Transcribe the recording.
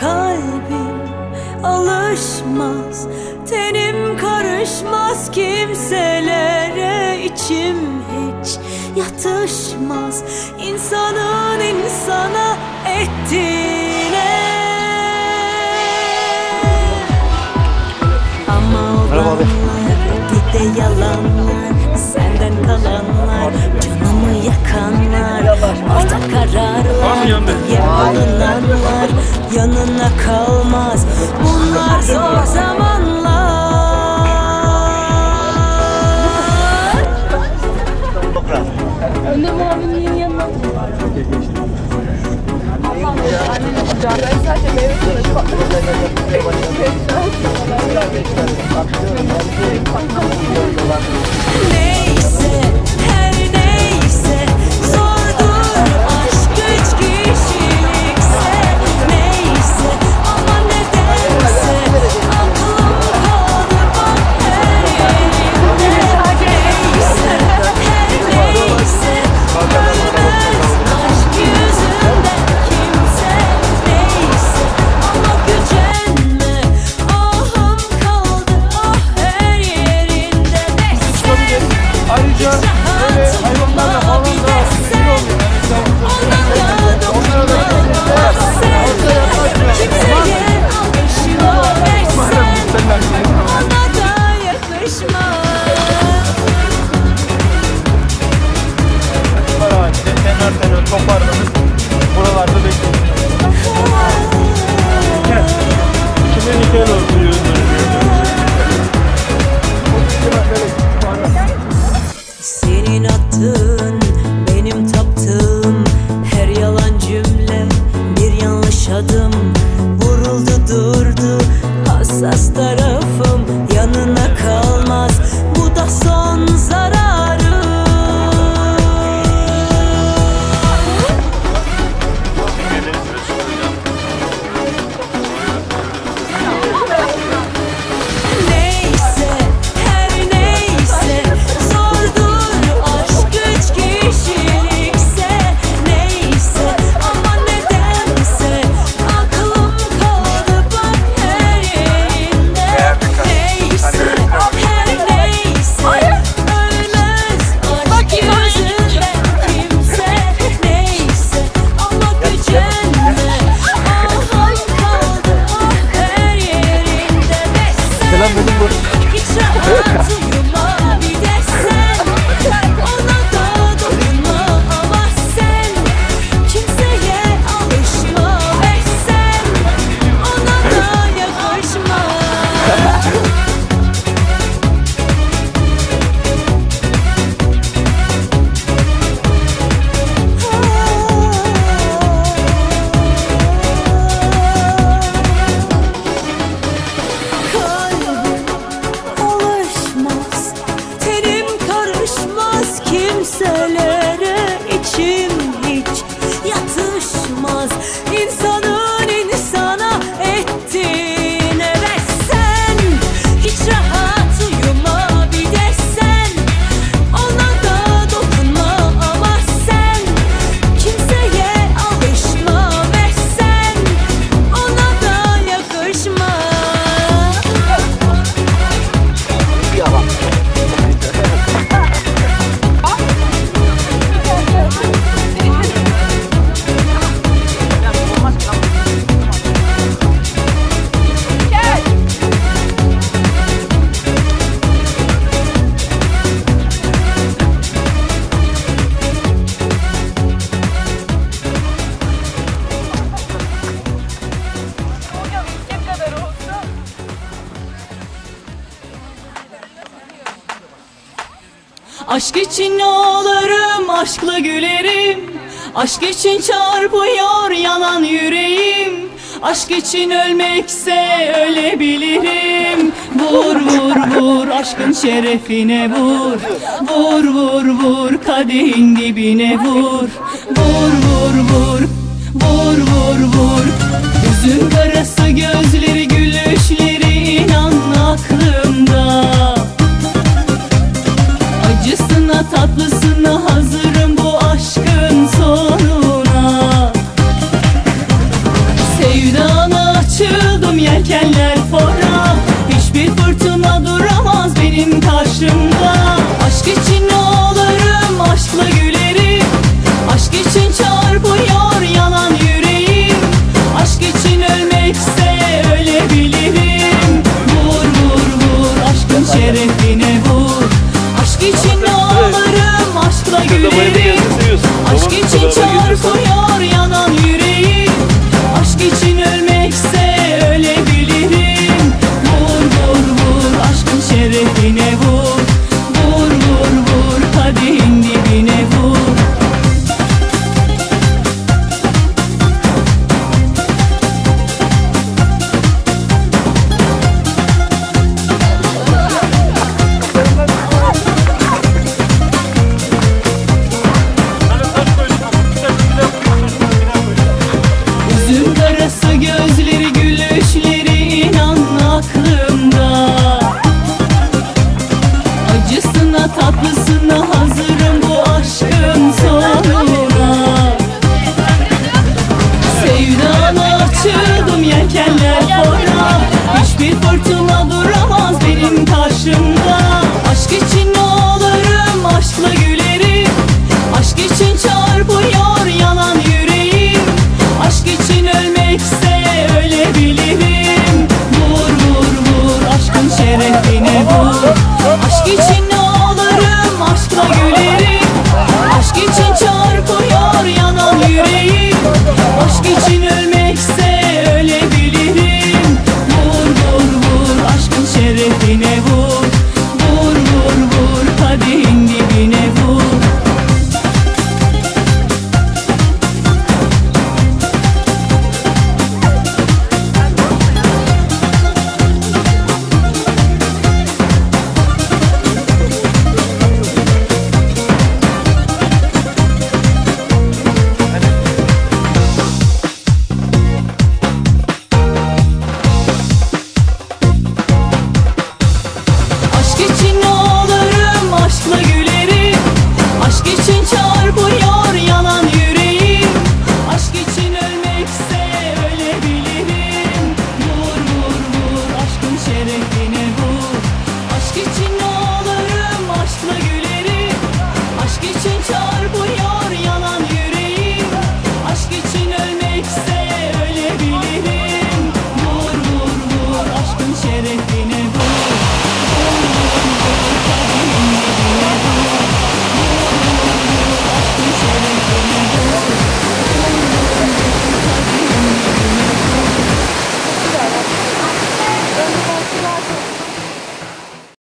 kalbim alışmaz Tenim karışmaz kimselere içim hiç yatışmaz. İnsanın insana ettiğine. Ama olanlar bir de yalanlar Senden kalanlar canımı yakanlar. Ortak kararlar Yem alınanlar yanına kal Aşk için ağlarım aşkla gülerim. Aşk için çarpıyor yalan yüreğim. Aşk için ölmekse ölebilirim. Vur vur vur aşkın şerefine vur. Vur vur vur kadehin dibine vur. Vur vur vur Vur vur vur. Gözün karası gözleri bu Aşk için ağlarım aşkla gülerim.